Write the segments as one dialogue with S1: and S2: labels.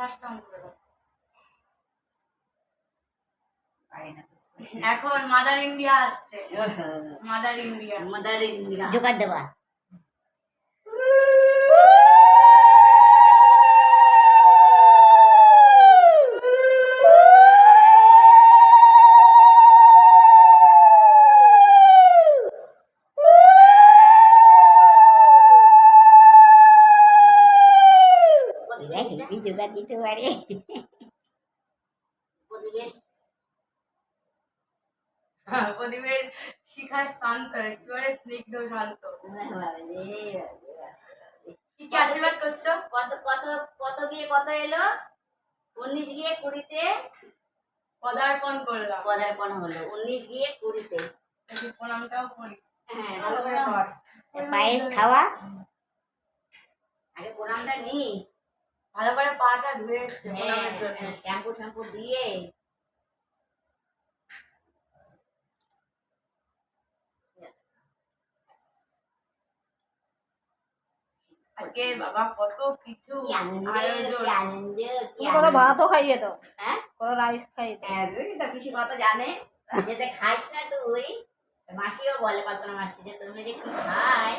S1: On করে দাও। এখন মাদার ইন্ডিয়া আসছে। মাদার ইন্ডিয়া
S2: মাদার ইন্ডিয়া
S3: জোগাড় দেবা দিতে পারে।
S2: প্রদীপের
S1: হ্যাঁ, প্রদীপের শিখার স্থান তো স্নিগ্ধ শান্ত। কি কি আশীর্বাদ করছ?
S2: কত কত কত গিয়ে কত এলো? উনিশ গিয়ে কুড়িতে
S1: পদার্পণ করলাম।
S2: পদার্পণ হলো উনিশ গিয়ে কুড়িতে।
S1: প্রণামটাও করি।
S2: হ্যাঁ ভালো করে কর।
S3: পায়েস খাওয়া?
S2: আগে প্রণামটা নি
S1: ভালো করে পাটা ধুয়ে এসছে
S2: হ্যাঁ
S1: প্রণামের জন্য।
S2: শ্যাম্পু শ্যাম্পু দিয়ে।
S1: আজকে বাবা কত কিছু
S4: কোনো ভাতও খাইয়ে দাও।
S2: হ্যাঁ?
S4: কোনো রাইস খাইয়ে
S2: হ্যাঁ, তো পিসি কত জানে। যেতে খাইস না তুই। মাসিও বলে পাতনা মাসি যে তুমি যে কি খাই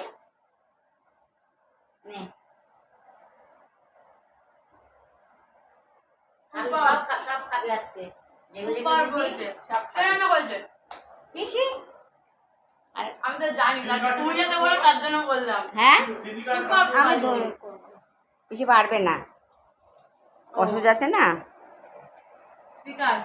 S2: নে খাবি,
S1: বাহ।
S2: সব সব খাবি আজকে। যেগুলো
S1: সুপার
S2: যেগুলো দিছি,
S1: বলছে।
S2: সব
S1: কে
S2: খাবি।
S1: রান্না বলছে
S2: পিসি
S1: আমি তো জানি তুমি যাতে বলো তার জন্য বললাম।
S2: হ্যাঁ?
S4: আমি
S2: পিসি পারবে না। অসুজ আছে না?
S1: স্পিকার।